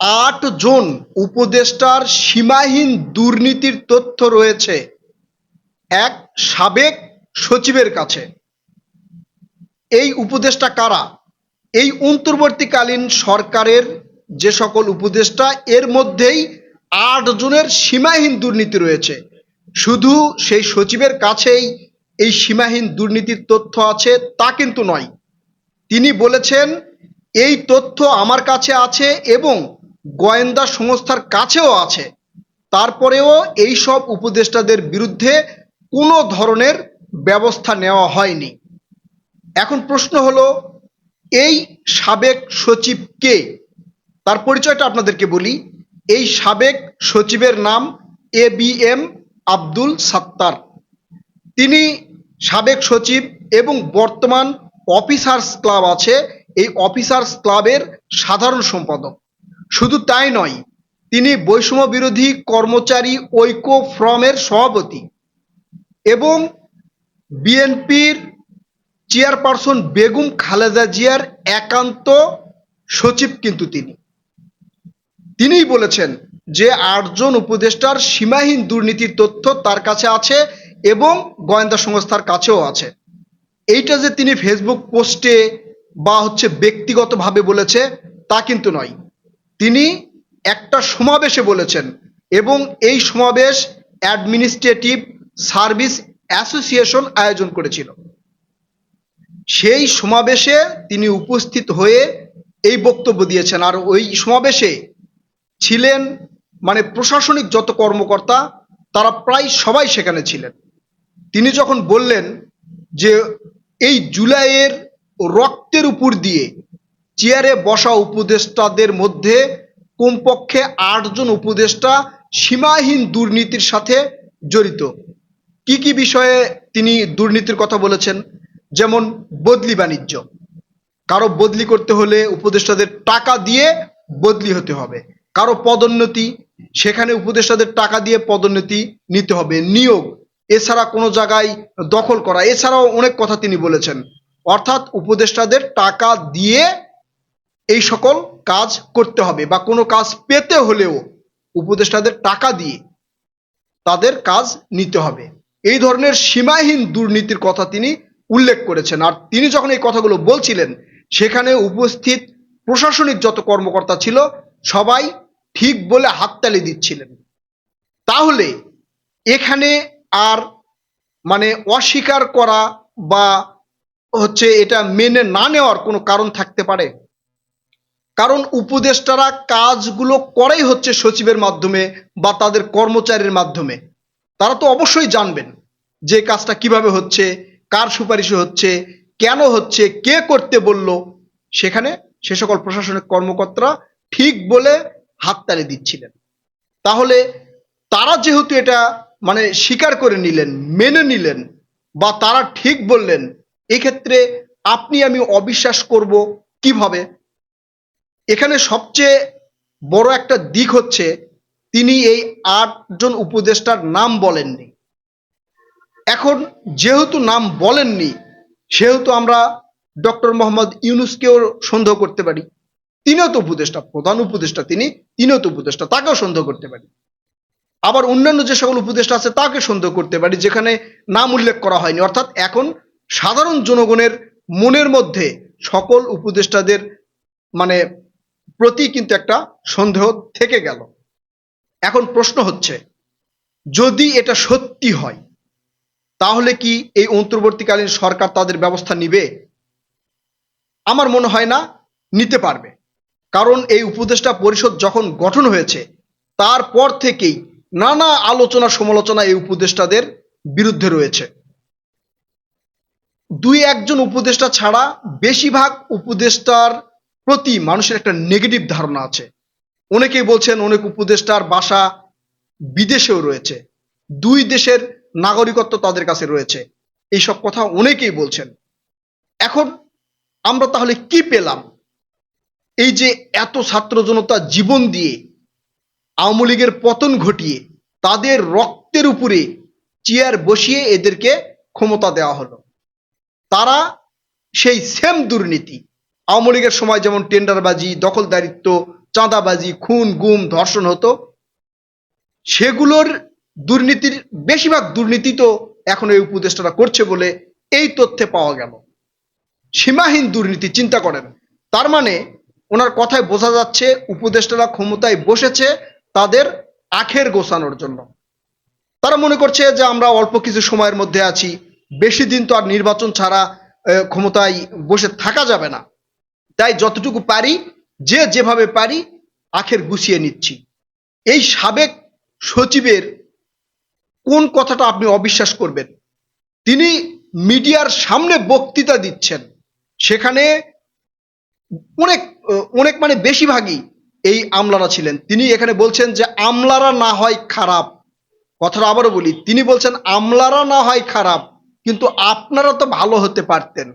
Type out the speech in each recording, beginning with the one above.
আট জন উপদেষ্টার সীমাহীন দুর্নীতির তথ্য রয়েছে। এক সাবেক সচিবের কাছে। এই উপদেষ্টা কারা? এই অন্তর্বর্তীকালীন সরকারের যে সকল উপদেষ্টা, এর মধ্যেই আট জনের সীমাহীন দুর্নীতি রয়েছে। শুধু সেই সচিবের কাছেই এই সীমাহীন দুর্নীতির তথ্য আছে, তা কিন্তু নয়। তিনি বলেছেন, এই তথ্য আমার কাছে আছে এবং গোয়েন্দা সংস্থার কাছেও আছে। তারপরেও এই সব উপদেষ্টাদের বিরুদ্ধে কোনো ধরনের ব্যবস্থা নেওয়া হয়নি। এখন প্রশ্ন হলো, এই সাবেক সচিব কে? তার পরিচয়টা আপনাদেরকে বলি। এই সাবেক সচিবের নাম A B M Abdul Sattar. তিনি সাবেক সচিব এবং বর্তমান অফিসার্স ক্লাব আছে। এই অফিসার্স ক্লাবের সাধারণ সম্পাদক। শুধু তাই নয়, তিনি বৈষম্য বিরোধী কর্মচারী ঐক্য ফ্রমের সভাপতি এবং বিএনপির চেয়ারপারসন বেগম খালেদা জিয়ার একান্ত সচিব কিন্তু তিনি। তিনিই বলেছেন যে আটজন উপদেষ্টার সীমাহীন দুর্নীতির তথ্য তার কাছে আছে এবং গোয়েন্দা সংস্থার কাছেও আছে। এইটা যে তিনি ফেসবুক পোস্টে বা হচ্ছে ব্যক্তিগতভাবে বলেছে তা কিন্তু নয়। তিনি একটা সমাবেশে বলেছেন এবং এই সমাবেশ অ্যাডমিনিস্ট্রেটিভ সার্ভিস অ্যাসোসিয়েশন আয়োজন করেছিল। সেই সমাবেশে তিনি উপস্থিত হয়ে এই বক্তব্য দিয়েছেন। আর ওই সমাবেশে ছিলেন মানে প্রশাসনিক যত কর্মকর্তা, তারা প্রায় সবাই সেখানে ছিলেন। তিনি যখন বললেন যে এই জুলাইয়ের রক্তের উপর দিয়ে চেয়ারে বসা উপদেষ্টাদের মধ্যে কমপক্ষে আটজন উপদেষ্টা সীমাহীন দুর্নীতির সাথে জড়িত। কি কি বিষয়ে তিনি দুর্নীতির কথা বলেছেন? যেমন বদলি বাণিজ্য। কারও বদলি করতে হলে উপদেষ্টাদের টাকা দিয়ে বদলি হতে হবে। কারও পদোন্নতি, সেখানে উপদেষ্টাদের টাকা দিয়ে পদোন্নতি নিতে হবে। নিয়োগ, এছাড়া কোনো জায়গায় দখল করা। এছাড়াও অনেক কথা তিনি বলেছেন। অর্থাৎ উপদেষ্টাদের টাকা দিয়ে এই সকল কাজ করতে হবে বা কোনো কাজ পেতে হলেও উপদেষ্টাদের টাকা দিয়ে তাদের কাজ নিতে হবে। এই ধরনের সীমাহীন দুর্নীতির কথা তিনি উল্লেখ করেছেন। আর তিনি যখন এই কথাগুলো বলছিলেন, সেখানে উপস্থিত প্রশাসনিক যত কর্মকর্তা ছিল, সবাই ঠিক বলে হাততালি দিচ্ছিলেন। তাহলে এখানে আর মানে অস্বীকার করা বা হচ্ছে এটা মেনে না নেওয়ার কোনো কারণ থাকতে পারে? কারণ উপদেষ্টারা কাজগুলো করাই হচ্ছে সচিবের মাধ্যমে বা তাদের কর্মচারীর মাধ্যমে। তারা তো অবশ্যই জানবেন যে কাজটা কীভাবে হচ্ছে, কার সুপারিশে হচ্ছে, কেন হচ্ছে, কে করতে বলল। সেখানে সে সকল প্রশাসনিক কর্মকর্তারা ঠিক বলে হাততালি দিচ্ছিলেন। তাহলে তারা যেহেতু এটা মানে স্বীকার করে নিলেন, মেনে নিলেন বা তারা ঠিক বললেন, এক্ষেত্রে আপনি আমি অবিশ্বাস করব কীভাবে? এখানে সবচেয়ে বড় একটা দিক হচ্ছে, তিনি এই আটজন উপদেষ্টার নাম বলেননি। এখন যেহেতু নাম বলেননি, সেহেতু আমরা ডক্টর মোহাম্মদ ইউনুসকেও সন্দেহ করতে পারি। তিনিও তো উপদেষ্টা, প্রধান উপদেষ্টা তিনি, তিনিও তো উপদেষ্টা, তাকেও সন্দেহ করতে পারি। আবার অন্যান্য যে সকল উপদেষ্টা আছে, তাকে সন্দেহ করতে পারি, যেখানে নাম উল্লেখ করা হয়নি। অর্থাৎ এখন সাধারণ জনগণের মনের মধ্যে সকল উপদেষ্টাদের মানে প্রতি কিন্তু একটা সন্দেহ থেকে গেল। এখন প্রশ্ন হচ্ছে, যদি এটা সত্যি হয়, তাহলে কি এই অন্তর্বর্তীকালীন সরকার তাদের ব্যবস্থা নিবে? আমার মনে হয় না, নিতে পারবে। কারণ এই উপদেষ্টা পরিষদ যখন গঠন হয়েছে, তারপর থেকেই নানা আলোচনা সমালোচনা এই উপদেষ্টাদের বিরুদ্ধে রয়েছে। দুই একজন উপদেষ্টা ছাড়া বেশিরভাগ উপদেষ্টার প্রতি মানুষের একটা নেগেটিভ ধারণা আছে। অনেকেই বলছেন, অনেক উপদেষ্টার বাসা বিদেশেও রয়েছে। দুই দেশের নাগরিকত্ব তাদের কাছে রয়েছে। এইসব কথা অনেকেই বলছেন। এখন আমরা তাহলে কি পেলাম? এই যে এত ছাত্র জনতা জীবন দিয়ে আওয়ামী লীগের পতন ঘটিয়ে তাদের রক্তের উপরে চেয়ার বসিয়ে এদেরকে ক্ষমতা দেওয়া হলো। তারা সেই সেম দুর্নীতি আওয়ামী লীগের সময় যেমন টেন্ডারবাজি, দখলদারিত্ব, চাঁদাবাজি, খুন, গুম, ধর্ষণ হতো, সেগুলোর দুর্নীতির বেশিরভাগ দুর্নীতি তো এখন এই উপদেষ্টারা করছে বলে এই তথ্যে পাওয়া গেল। সীমাহীন দুর্নীতি, চিন্তা করেন। তার মানে ওনার কথায় বোঝা যাচ্ছে উপদেষ্টারা ক্ষমতায় বসেছে তাদের আখের গোছানোর জন্য। তারা মনে করছে যে আমরা অল্প কিছু সময়ের মধ্যে আছি, বেশি দিন তো আর নির্বাচন ছাড়া ক্ষমতায় বসে থাকা যাবে না। তাই যতটুকু পারি, যে যেভাবে পারি, আখের গুছিয়ে নিচ্ছি। এই সাবেক সচিবের কোন কথাটা আপনি অবিশ্বাস করবেন? তিনি মিডিয়ার সামনে বক্তৃতা দিচ্ছেন। সেখানে অনেক অনেক মানে বেশিরভাগই এই আমলারা ছিলেন। তিনি এখানে বলছেন যে, আমলারা না হয় খারাপ। কথাটা আবারও বলি, তিনি বলছেন, আমলারা না হয় খারাপ, কিন্তু আপনারা তো ভালো হতে পারতেন।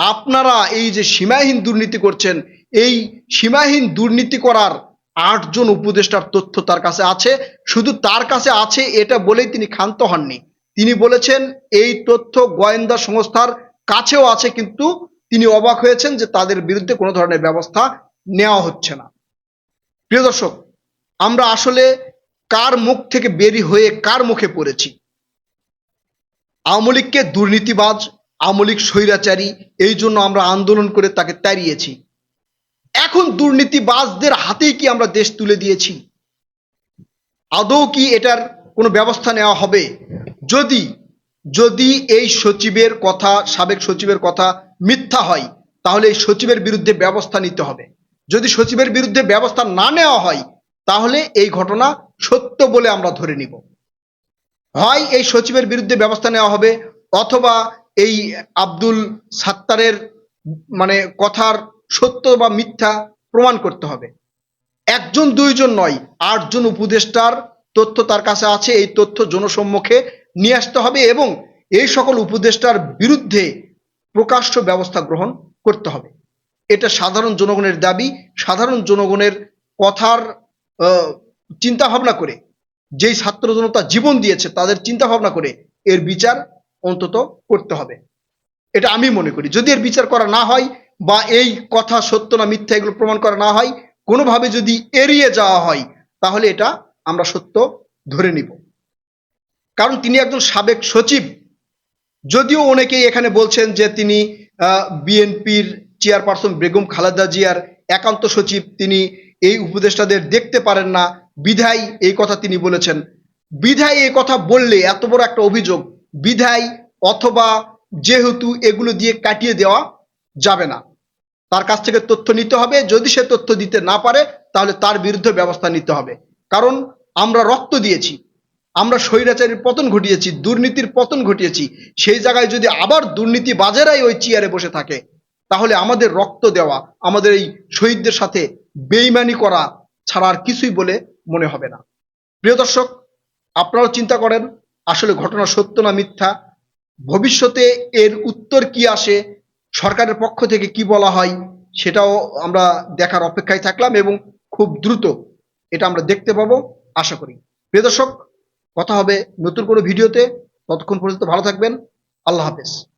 আপনারা এই যে সীমাহীন দুর্নীতি করছেন, এই সীমাহীন দুর্নীতি করার আটজন উপদেষ্টার তথ্য তার কাছে আছে। শুধু তার কাছে আছে এটা বলেই তিনি ক্ষান্ত হননি। তিনি বলেছেন, এই তথ্য গোয়েন্দা সংস্থার কাছেও আছে, কিন্তু তিনি অবাক হয়েছেন যে তাদের বিরুদ্ধে কোনো ধরনের ব্যবস্থা নেওয়া হচ্ছে না। প্রিয় দর্শক, আমরা আসলে কার মুখ থেকে বেরি হয়ে কার মুখে পড়েছি? আওয়ামী লীগকে দুর্নীতিবাজ আওয়ামী লীগ স্বৈরাচারী, এই জন্য আমরা আন্দোলন করে তাকে তাড়িয়েছি। এখন দুর্নীতিবাজদের হাতেই কি আমরা দেশ তুলে দিয়েছি? আদৌ কি এটার কোনো ব্যবস্থা নেওয়া হবে? যদি যদি এই সচিবের কথা, সাবেক সচিবের কথা মিথ্যা হয়, তাহলে এই সচিবের বিরুদ্ধে ব্যবস্থা নিতে হবে। যদি সচিবের বিরুদ্ধে ব্যবস্থা না নেওয়া হয়, তাহলে এই ঘটনা সত্য বলে আমরা ধরে নিব। হয় এই সচিবের বিরুদ্ধে ব্যবস্থা নেওয়া হবে, অথবা এই আব্দুল সাত্তারের মানে কথার সত্য বা মিথ্যা প্রমাণ করতে হবে। একজন, দুইজন নয়, আটজন উপদেষ্টার তথ্য তার কাছে আছে, এই তথ্য জনসম্মুখে নিয়ে আসতে হবে এবং এই সকল উপদেষ্টার বিরুদ্ধে প্রকাশ্য ব্যবস্থা গ্রহণ করতে হবে। এটা সাধারণ জনগণের দাবি, সাধারণ জনগণের কথার চিন্তা ভাবনা করে। যেই ছাত্র জনতা জীবন দিয়েছে, তাদের চিন্তা ভাবনা করে এর বিচার অন্তত করতে হবে। এটা আমি মনে করি। যদি এর বিচার করা না হয় বা এই কথা সত্য না, মিথ্যা এগুলো প্রমাণ করা না হয়, কোনোভাবে যদি এড়িয়ে যাওয়া হয়, তাহলে এটা আমরা সত্য ধরে নিব। কারণ তিনি একজন সাবেক সচিব। যদিও অনেকেই এখানে বলছেন যে তিনি বিএনপির চেয়ারপারসন বেগম খালেদা জিয়ার একান্ত সচিব। তিনি এই উপদেষ্টাদের দেখতে পারেন না। বিধায় এই কথা তিনি বলেছেন। বিধায় এই কথা বললে এত বড় একটা অভিযোগ বিধায় অথবা যেহেতু এগুলো দিয়ে কাটিয়ে দেওয়া যাবে না। তার কাছ থেকে তথ্য নিতে হবে। যদি সে তথ্য দিতে না পারে, তাহলে তার বিরুদ্ধে ব্যবস্থা নিতে হবে। কারণ আমরা রক্ত দিয়েছি, আমরা স্বৈরাচারীর পতন ঘটিয়েছি, দুর্নীতির পতন ঘটিয়েছি। সেই জায়গায় যদি আবার দুর্নীতি বাজারাই ওই চেয়ারে বসে থাকে, তাহলে আমাদের রক্ত দেওয়া, আমাদের এই শহীদদের সাথে বেইমানি করা ছাড়া আর কিছুই বলে মনে হবে না। প্রিয় দর্শক, আপনারাও চিন্তা করেন আসলে ঘটনা সত্য না মিথ্যা? ভবিষ্যতে এর উত্তর কি আসে? সরকারের পক্ষ থেকে কি বলা হয়? সেটাও আমরা দেখার অপেক্ষায় থাকলাম এবং খুব দ্রুত এটা আমরা দেখতে পাবো, আশা করি। প্রিয় দর্শক, কথা হবে নতুন কোনো ভিডিওতে। ততক্ষণ পর্যন্ত ভালো থাকবেন। আল্লাহ হাফেজ।